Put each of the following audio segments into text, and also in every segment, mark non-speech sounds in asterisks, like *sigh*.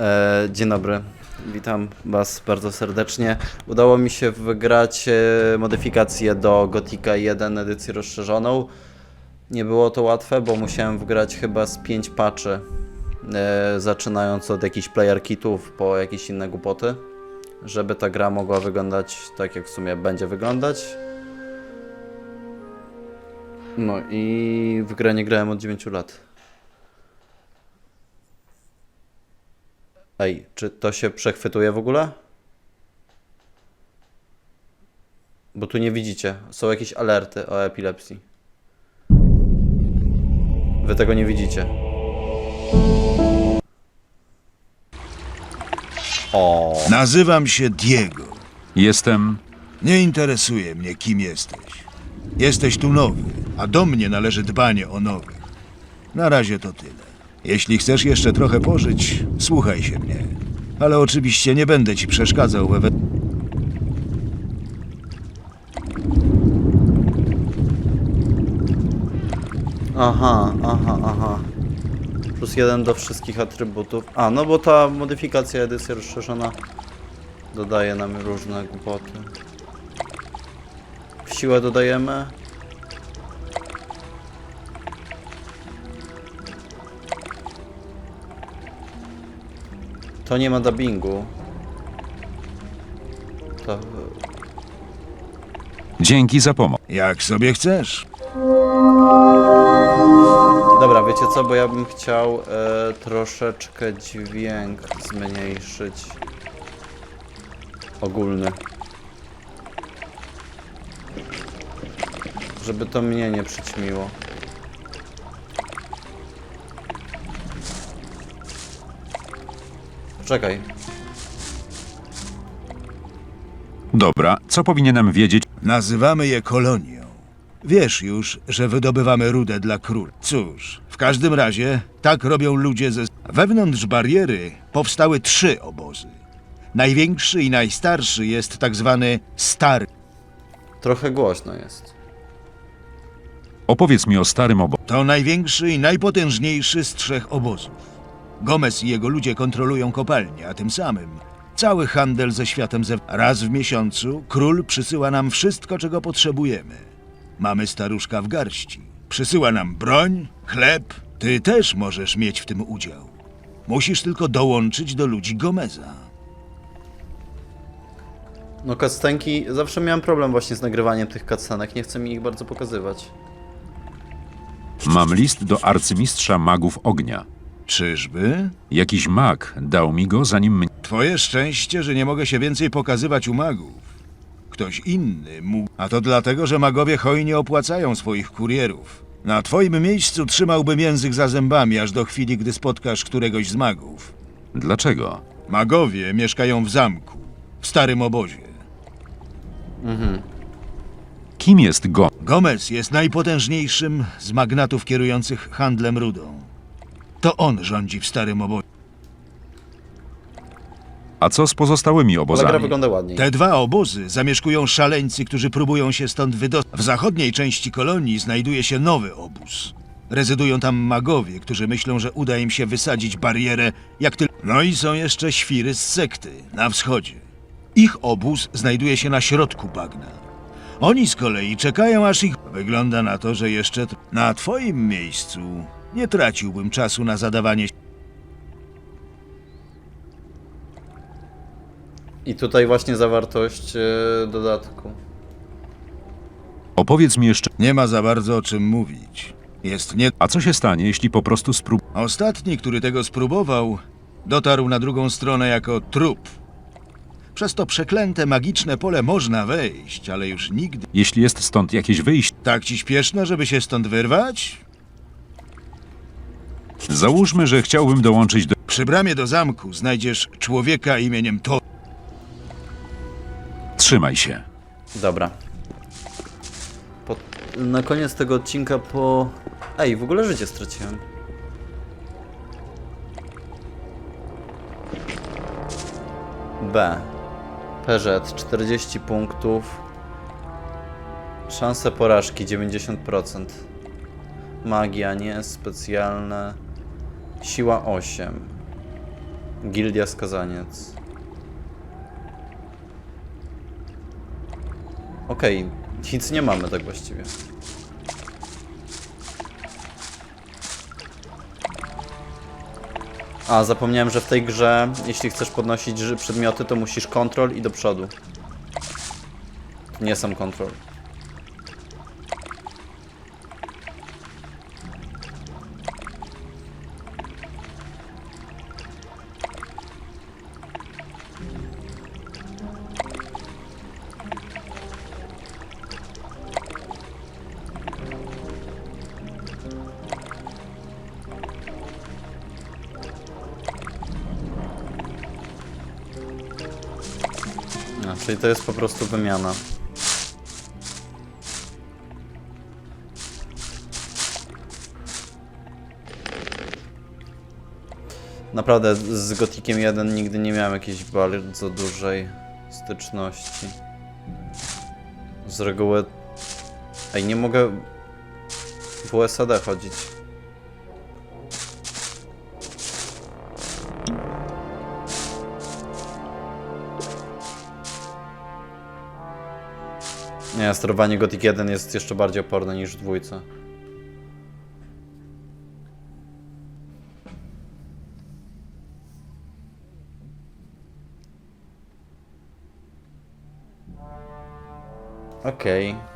E, dzień dobry, witam Was bardzo serdecznie. Udało mi się wygrać e, modyfikację do Gotika 1 edycję rozszerzoną. Nie było to łatwe, bo musiałem wgrać chyba z 5 patchy, e, zaczynając od jakichś player kitów po jakieś inne głupoty, żeby ta gra mogła wyglądać tak, jak w sumie będzie wyglądać. No i w grę nie grałem od 9 lat. Ej, czy to się przechwytuje w ogóle? Bo tu nie widzicie. Są jakieś alerty o epilepsji. Wy tego nie widzicie. O, Nazywam się Diego. Jestem. Nie interesuje mnie, kim jesteś. Jesteś tu nowy, a do mnie należy dbanie o nowych. Na razie to tyle. Jeśli chcesz jeszcze trochę pożyć, słuchaj się mnie. Ale oczywiście nie będę ci przeszkadzał we... aha, aha, aha. Plus jeden do wszystkich atrybutów. A, no bo ta modyfikacja edycja rozszerzona dodaje nam różne głupoty. W siłę dodajemy. To nie ma dubbingu. To... Dzięki za pomoc. Jak sobie chcesz. Dobra, wiecie co, bo ja bym chciał e, troszeczkę dźwięk zmniejszyć. Ogólny. Żeby to mnie nie przyćmiło. Czekaj. Dobra, co powinienem wiedzieć? Nazywamy je kolonią. Wiesz już, że wydobywamy rudę dla król. Cóż, w każdym razie tak robią ludzie ze... Wewnątrz bariery powstały trzy obozy. Największy i najstarszy jest tak zwany Stary. Trochę głośno jest. Opowiedz mi o starym obo. To największy i najpotężniejszy z trzech obozów. Gomez i jego ludzie kontrolują kopalnię, a tym samym cały handel ze światem zew... Raz w miesiącu król przysyła nam wszystko, czego potrzebujemy. Mamy staruszka w garści. Przysyła nam broń, chleb. Ty też możesz mieć w tym udział. Musisz tylko dołączyć do ludzi Gomeza. No cutscenki, zawsze miałem problem właśnie z nagrywaniem tych cutscenek, nie chcę mi ich bardzo pokazywać. Mam list do arcymistrza magów ognia. Czyżby? Jakiś mag dał mi go, zanim mnie. Twoje szczęście, że nie mogę się więcej pokazywać u magów. Ktoś inny mógł. A to dlatego, że magowie hojnie opłacają swoich kurierów. Na twoim miejscu trzymałbym język za zębami, aż do chwili, gdy spotkasz któregoś z magów. Dlaczego? Magowie mieszkają w zamku, w starym obozie. Kim jest go? Gomez jest najpotężniejszym z magnatów kierujących handlem rudą. To on rządzi w starym obozie. A co z pozostałymi Ale gra obozami? wygląda ładniej. Te dwa obozy zamieszkują szaleńcy, którzy próbują się stąd wydostać. W zachodniej części kolonii znajduje się nowy obóz. Rezydują tam magowie, którzy myślą, że uda im się wysadzić barierę, jak tylko. No i są jeszcze świry z sekty na wschodzie. Ich obóz znajduje się na środku bagna. Oni z kolei czekają, aż ich. Wygląda na to, że jeszcze. tr- Na twoim miejscu nie traciłbym czasu na zadawanie. I tutaj właśnie zawartość e, dodatku. Opowiedz mi jeszcze. Nie ma za bardzo o czym mówić. Jest nie. A co się stanie, jeśli po prostu sprób. Ostatni, który tego spróbował, dotarł na drugą stronę jako trup. Przez to przeklęte magiczne pole można wejść, ale już nigdy. Jeśli jest stąd jakieś wyjście. Tak ci śpieszno, żeby się stąd wyrwać? Załóżmy, że chciałbym dołączyć do. Przy bramie do zamku znajdziesz człowieka imieniem To. Trzymaj się. Dobra. Po, na koniec tego odcinka po... Ej, w ogóle życie straciłem. B. PZ 40 punktów. Szanse porażki 90%. Magia nie specjalne. Siła 8. Gildia Skazaniec. Okej, nic nie mamy tak właściwie. A, zapomniałem, że w tej grze, jeśli chcesz podnosić przedmioty, to musisz kontrol i do przodu. Nie sam kontrol. Czyli to jest po prostu wymiana. Naprawdę z Gotikiem 1 nigdy nie miałem jakiejś bardzo dużej styczności. Z reguły... Ej, nie mogę w USAD chodzić. Nie, sterowanie Gothic 1 jest jeszcze bardziej oporne niż w dwójce. Okej.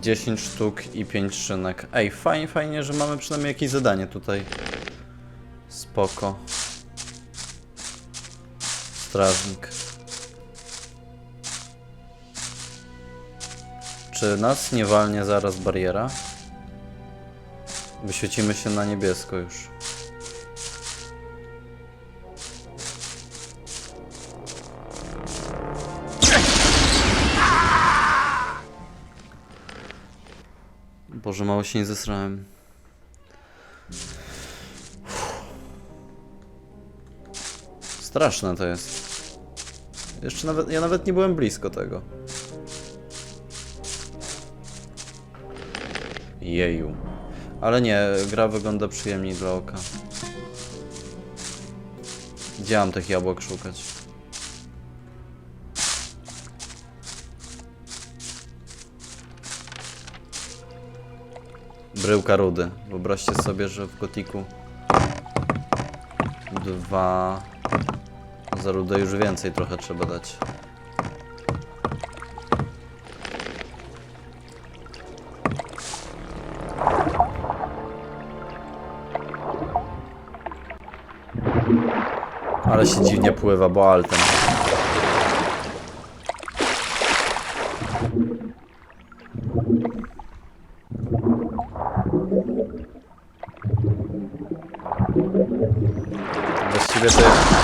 Dziesięć sztuk i pięć szynek. Ej, fajnie, fajnie, że mamy przynajmniej jakieś zadanie tutaj. Spoko. Strażnik. Czy nas nie walnie zaraz bariera? Wyświecimy się na niebiesko już. Boże, mało się nie zesrałem. Straszne to jest. Jeszcze nawet, ja nawet nie byłem blisko tego. Jeju. Ale nie, gra wygląda przyjemniej dla oka. Gdzie mam tych jabłek szukać? Bryłka rudy. Wyobraźcie sobie, że w gotiku dwa za rudę już więcej trochę trzeba dać. Ale się dziwnie pływa, bo altem. Właściwie to jest...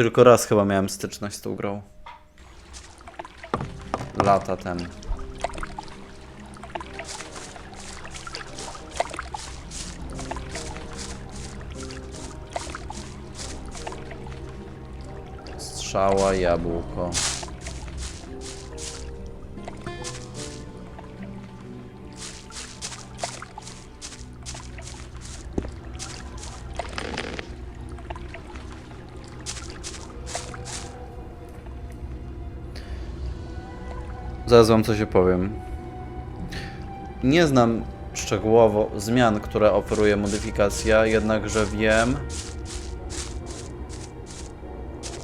Tylko raz chyba miałem styczność z tą grą. Lata temu. Strzała, jabłko. Zaraz wam coś opowiem. Nie znam szczegółowo zmian, które oferuje modyfikacja, jednakże wiem,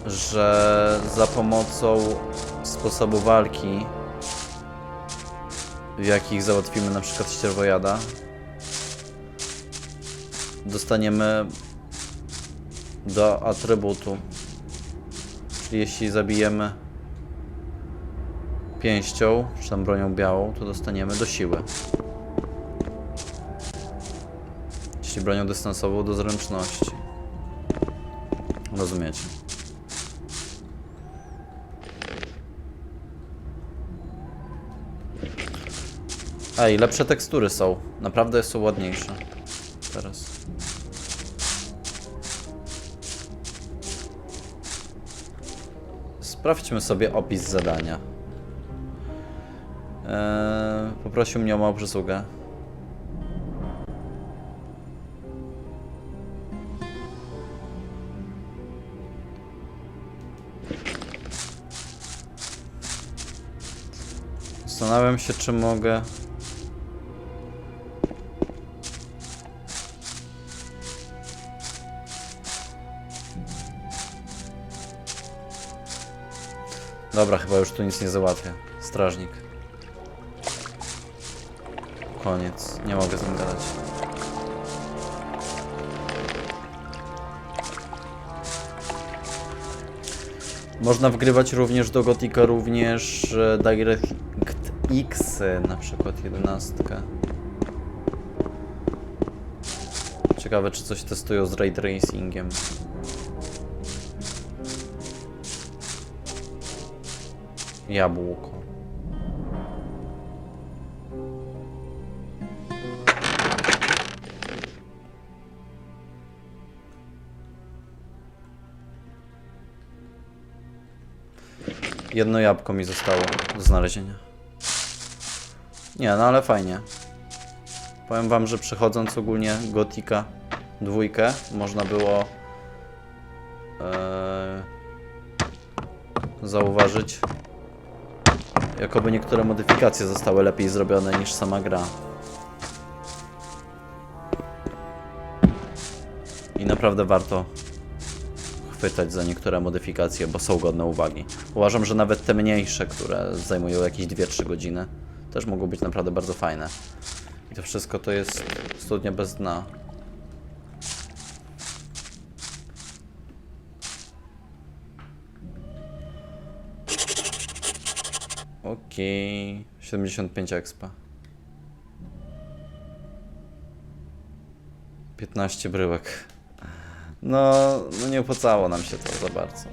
że za pomocą sposobu walki, w jakich załatwimy na przykład ścierwojada, dostaniemy do atrybutu. Czyli jeśli zabijemy pięścią, czy tam bronią białą, to dostaniemy do siły. Czyli bronią dystansową do zręczności. Rozumiecie. Ej, lepsze tekstury są. Naprawdę są ładniejsze. Teraz. Sprawdźmy sobie opis zadania. Eee, poprosił mnie o małą przysługę. Zastanawiam się, czy mogę. Dobra, chyba już tu nic nie załatwię. Strażnik. Koniec. Nie mogę z nim gadać. Można wgrywać również do Gotika również e, DirectX, na przykład 11. Ciekawe, czy coś testują z ray tracingiem. Jabłko. Jedno jabłko mi zostało do znalezienia. Nie, no ale fajnie. Powiem wam, że przechodząc ogólnie Gotika dwójkę, można było e, zauważyć, jakoby niektóre modyfikacje zostały lepiej zrobione niż sama gra. I naprawdę warto chwytać za niektóre modyfikacje, bo są godne uwagi. Uważam, że nawet te mniejsze, które zajmują jakieś 2-3 godziny, też mogą być naprawdę bardzo fajne. I to wszystko to jest studnia bez dna. Okej, 75 expa. 15 bryłek. No, no nie opłacało nam się to za bardzo.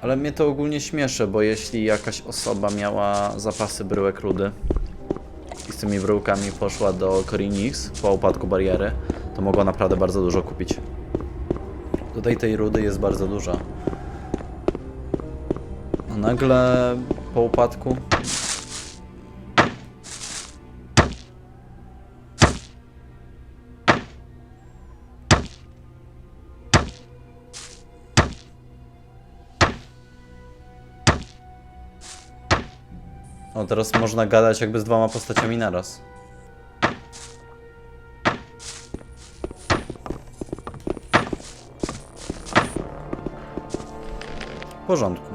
Ale mnie to ogólnie śmieszy, bo jeśli jakaś osoba miała zapasy bryłek rudy i z tymi bryłkami poszła do Corinix po upadku bariery, to mogła naprawdę bardzo dużo kupić. Tutaj tej rudy jest bardzo dużo. A nagle po upadku Teraz można gadać jakby z dwoma postaciami naraz. W porządku.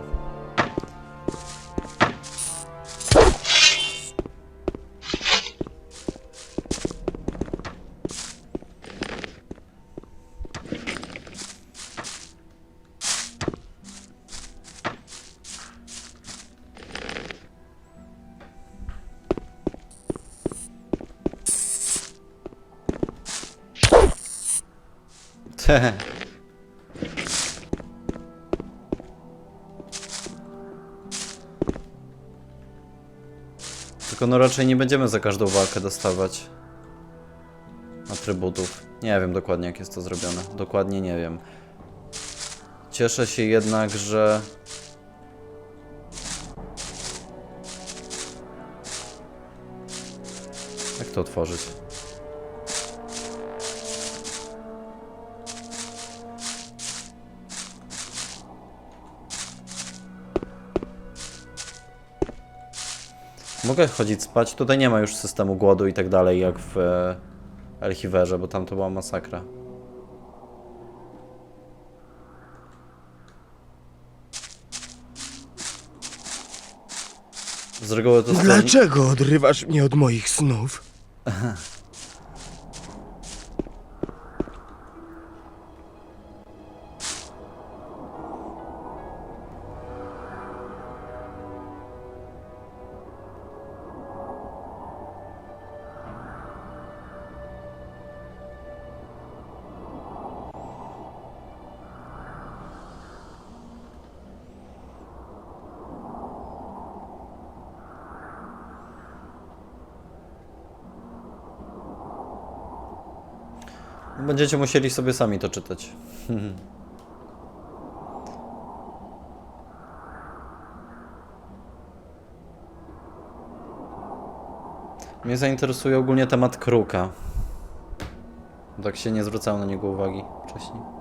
*laughs* Tylko no raczej nie będziemy za każdą walkę dostawać atrybutów. Nie wiem dokładnie jak jest to zrobione. Dokładnie nie wiem. Cieszę się jednak, że... Jak to otworzyć? Mogę chodzić spać. Tutaj nie ma już systemu głodu i tak dalej, jak w e, Elchiwerze, bo tam to była masakra. Z reguły to. Dlaczego odrywasz mnie od moich snów? *laughs* Będziecie musieli sobie sami to czytać. *laughs* Mnie zainteresuje ogólnie temat kruka. Tak się nie zwracałem na niego uwagi wcześniej.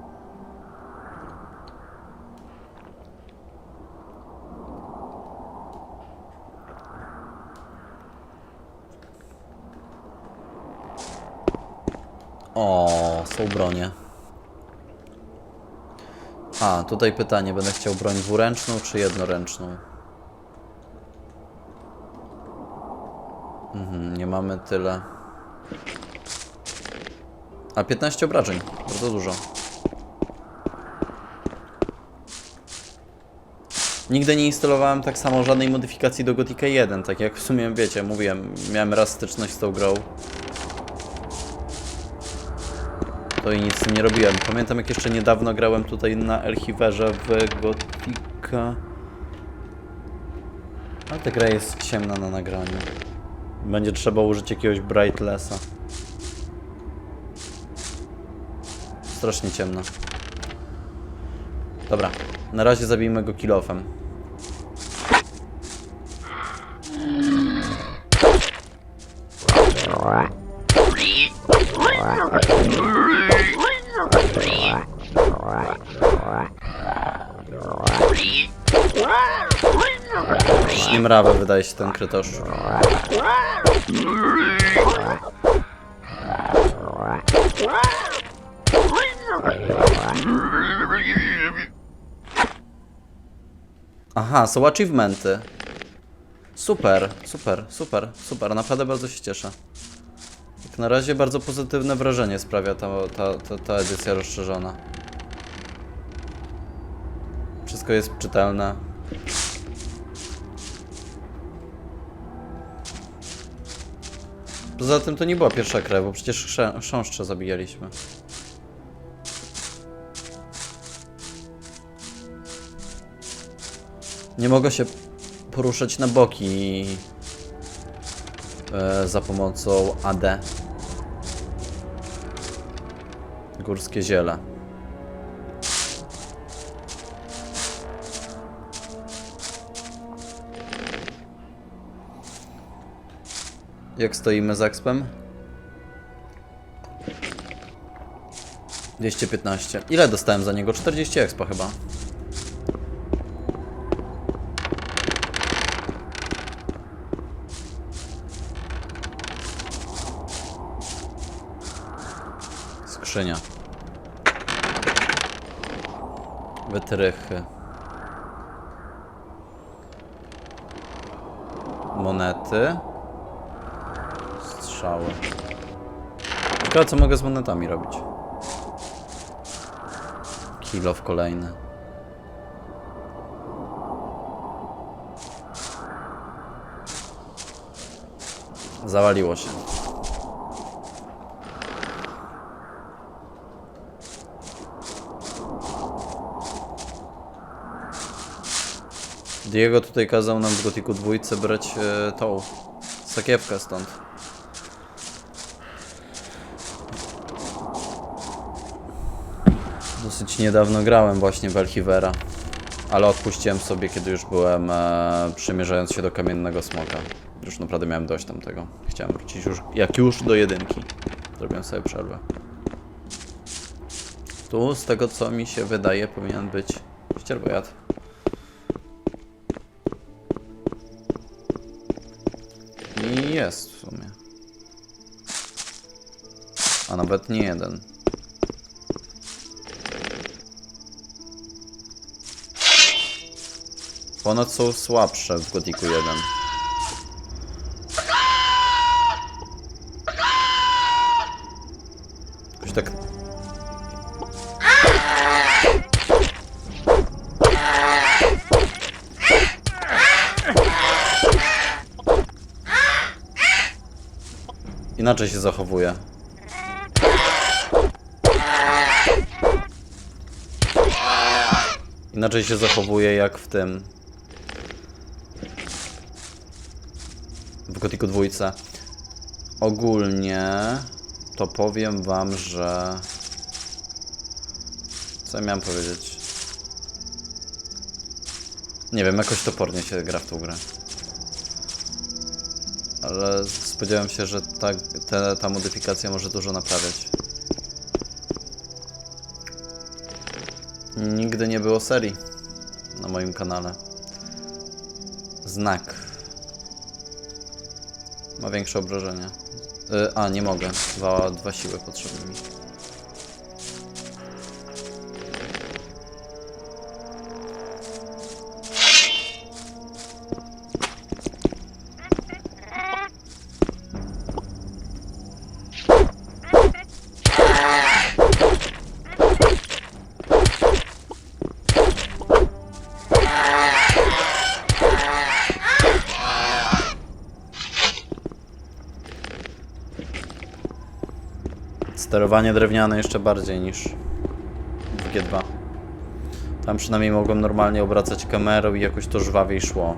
O, są bronie. A, tutaj pytanie, będę chciał broń dwuręczną czy jednoręczną? Mhm, nie mamy tyle. A 15 obrażeń, bardzo dużo. Nigdy nie instalowałem tak samo żadnej modyfikacji do Gothica 1, tak jak w sumie wiecie, mówiłem, miałem raz styczność z tą grą. To i nic z tym nie robiłem. Pamiętam jak jeszcze niedawno grałem tutaj na Elchiverze w Gothica. Ale ta gra jest ciemna na nagraniu. Będzie trzeba użyć jakiegoś Brightlessa. Strasznie ciemno. Dobra, na razie zabijmy go kilofem. Się ten krytosz. Aha, są achievementy. Super, super, super, super. Naprawdę bardzo się cieszę. Jak na razie bardzo pozytywne wrażenie sprawia ta, ta, ta, ta edycja rozszerzona. Wszystko jest czytelne. Poza tym to nie była pierwsza krew, bo przecież chrze- chrząszcze zabijaliśmy. Nie mogę się poruszać na boki e, za pomocą AD. Górskie ziele. Jak stoimy z expem? 215. Ile dostałem za niego? 40 expa chyba. Skrzynia. Wytrychy. Monety. Strzały. Ciekawe co mogę z monetami robić. Kilof kolejny. Zawaliło się. Diego tutaj kazał nam w Gotiku dwójce brać e, tą sakiewkę stąd. Dosyć niedawno grałem właśnie w Elchivera, ale odpuściłem sobie, kiedy już byłem e, przymierzając się do kamiennego smoka. Już naprawdę miałem dość tamtego. Chciałem wrócić już, jak już do jedynki. Zrobiłem sobie przerwę. Tu, z tego co mi się wydaje, powinien być ścierbojad. I jest w sumie. A nawet nie jeden. Ponoć są słabsze w Gothicu 1. Jakoś tak... Inaczej się zachowuje. Inaczej się zachowuje jak w tym. W Gothicu dwójce. Ogólnie to powiem wam, że... Co ja miałem powiedzieć? Nie wiem, jakoś topornie się gra w tą grę. Ale spodziewam się, że ta, te, ta modyfikacja może dużo naprawiać. Nigdy nie było serii na moim kanale. Znak. Ma większe obrażenia. Y, a, nie mogę. Dwa siły potrzebne mi. Sterowanie drewniane jeszcze bardziej niż w G2. Tam przynajmniej mogłem normalnie obracać kamerą i jakoś to żwawiej szło.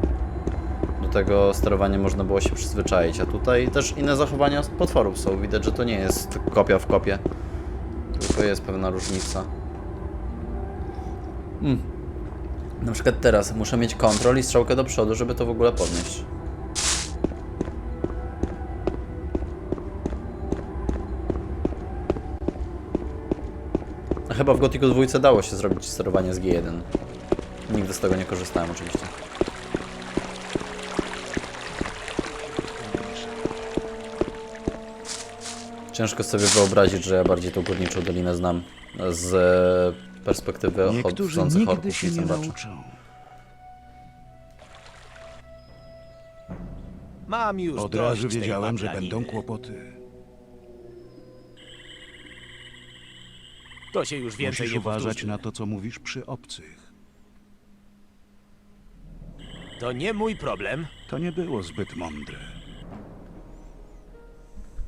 Do tego sterowania można było się przyzwyczaić, a tutaj też inne zachowania potworów są. Widać, że to nie jest kopia w kopie. Tylko jest pewna różnica. Hmm. Na przykład teraz muszę mieć kontrol i strzałkę do przodu, żeby to w ogóle podnieść. Chyba w Gothicu 2 dało się zrobić sterowanie z G1. Nigdy z tego nie korzystałem oczywiście. Ciężko sobie wyobrazić, że ja bardziej tą górniczą dolinę znam z e, perspektywy chodzących orków się i nie nauczą. Mam już Od dość razu tej wiedziałem, że będą kłopoty. To się już więcej Musisz nie uważać powtórzy. na to, co mówisz przy obcych. To nie mój problem. To nie było zbyt mądre.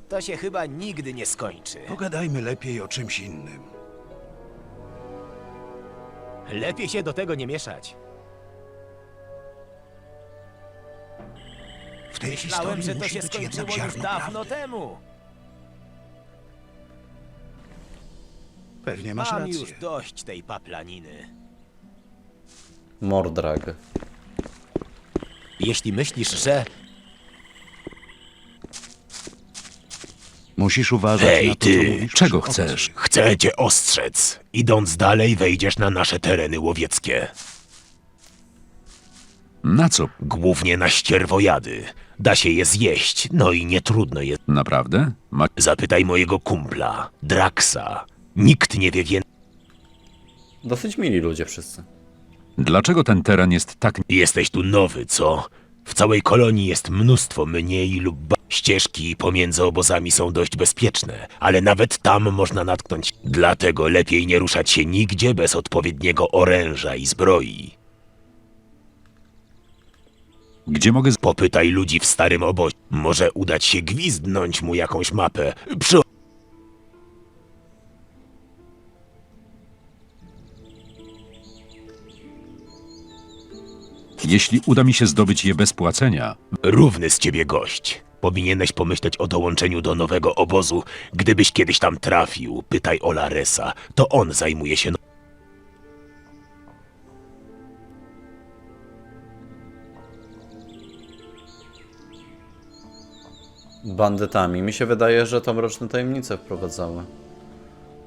To się chyba nigdy nie skończy. Pogadajmy lepiej o czymś innym. Lepiej się do tego nie mieszać. W tej Myślałem, historii że to musi się być skończyło jednak już ziarno dawno prawdy. temu. Pewnie masz Mam rację. już dość tej paplaniny. Mordrag. Jeśli myślisz, że... Musisz uważać Hej, na to, co ty, mówisz czego przy chcesz? obcych. Chcę cię ostrzec. Idąc dalej, wejdziesz na nasze tereny łowieckie. Na co? Głównie na ścierwojady. Da się je zjeść, no i nie trudno je. Naprawdę? Ma... Zapytaj mojego kumpla, Draxa. Nikt nie wie więcej. Dosyć mili ludzie wszyscy. Dlaczego ten teren jest tak... Jesteś tu nowy, co? W całej kolonii jest mnóstwo mniej lub ba... Ścieżki pomiędzy obozami są dość bezpieczne, ale nawet tam można natknąć. Dlatego lepiej nie ruszać się nigdzie bez odpowiedniego oręża i zbroi. Gdzie mogę... Z... Popytaj ludzi w starym obozie. Może udać się gwizdnąć mu jakąś mapę. Przy... Jeśli uda mi się zdobyć je bez płacenia, Równy z ciebie gość. Powinieneś pomyśleć o dołączeniu do nowego obozu. Gdybyś kiedyś tam trafił, pytaj o Laresa. To on zajmuje się... Bandytami. Mi się wydaje, że to mroczne tajemnice wprowadzały.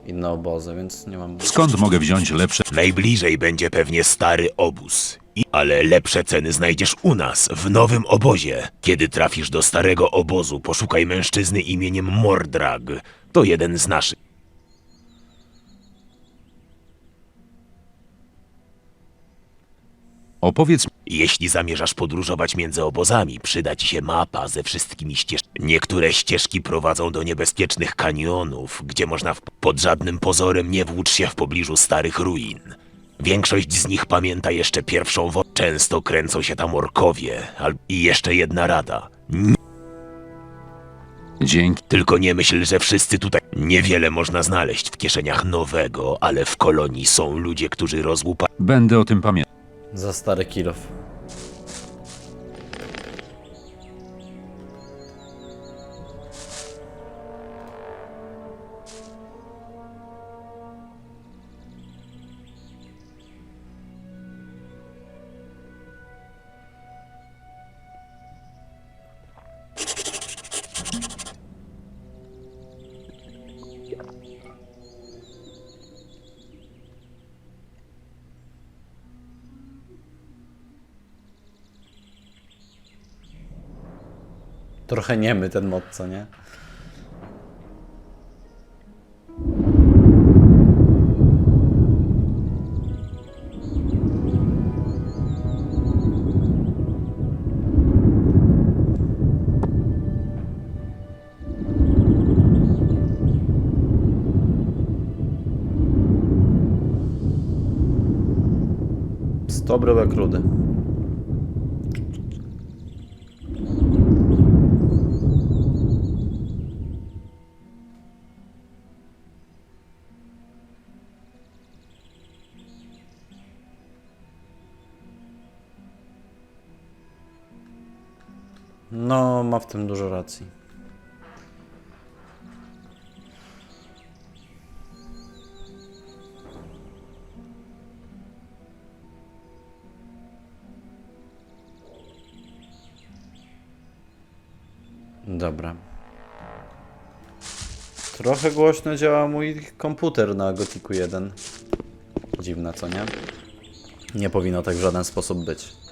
Inne obozy, więc nie mam... skąd mogę wziąć lepsze... Najbliżej będzie pewnie stary obóz. I, ale lepsze ceny znajdziesz u nas, w nowym obozie. Kiedy trafisz do starego obozu, poszukaj mężczyzny imieniem Mordrag. To jeden z naszych. Opowiedz... Jeśli zamierzasz podróżować między obozami, przyda ci się mapa ze wszystkimi ścieżkami. Niektóre ścieżki prowadzą do niebezpiecznych kanionów, gdzie można w... pod żadnym pozorem nie włócz się w pobliżu starych ruin. Większość z nich pamięta jeszcze pierwszą wojnę. Często kręcą się tam orkowie. Al... I jeszcze jedna rada. N- Dzięki... tylko nie myśl, że wszyscy tutaj... Niewiele można znaleźć w kieszeniach nowego, ale w kolonii są ludzie, którzy rozłupa... Będę o tym pamiętał. Za stary kilof. Trochę niemy ten mod, co nie? Sto bryłek rudy. Ma w tym dużo racji. Dobra. Trochę głośno działa mój komputer na Gotiku 1. Dziwne, co nie? Nie powinno tak w żaden sposób być.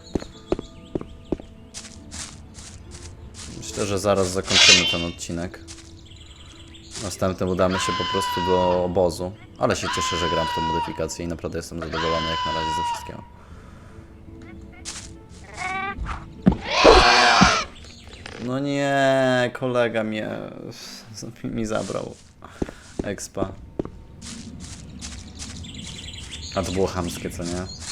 Że zaraz zakończymy ten odcinek. Następnym udamy się po prostu do obozu. Ale się cieszę, że gram w tą modyfikację i naprawdę jestem zadowolony jak na razie ze wszystkiego. No nie, kolega mnie *laughs* mi zabrał expa. A to było chamskie, co nie?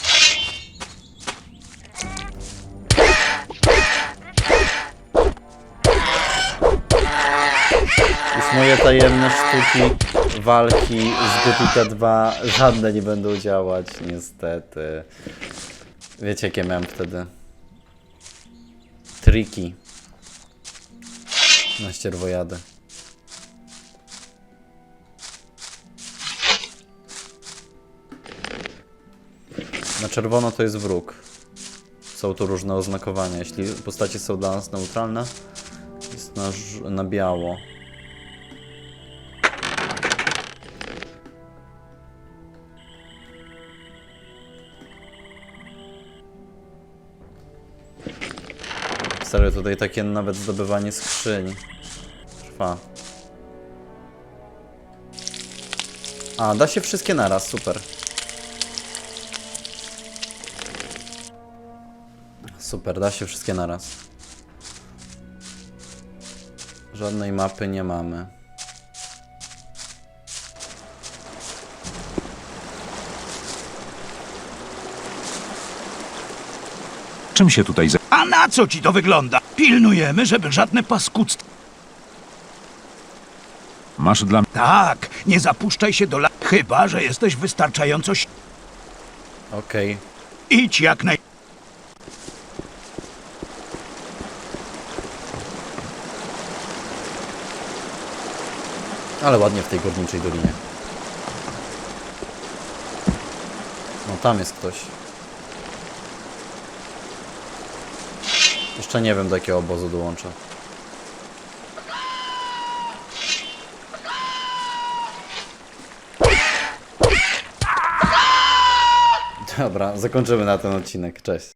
Moje tajemne sztuki walki z Gotika 2 żadne nie będą działać, niestety. Wiecie, jakie miałem wtedy? Triki. Na ścierwojadę. Na czerwono to jest wróg. Są tu różne oznakowania. Jeśli postacie są dla nas neutralne, jest na, na biało. Serio, tutaj takie nawet zdobywanie skrzyń trwa. A, da się wszystkie naraz, super. Super, da się wszystkie naraz. Żadnej mapy nie mamy. Czym się tutaj zajmujesz? Na co ci to wygląda? Pilnujemy, żeby żadne paskudztwo. Masz dla mnie... Tak, nie zapuszczaj się do la... Chyba, że jesteś wystarczająco... si- Okej. Idź jak naj... Ale ładnie w tej górniczej dolinie. No tam jest ktoś. Jeszcze nie wiem do jakiego obozu dołączę. Dobra, zakończymy na ten odcinek. Cześć.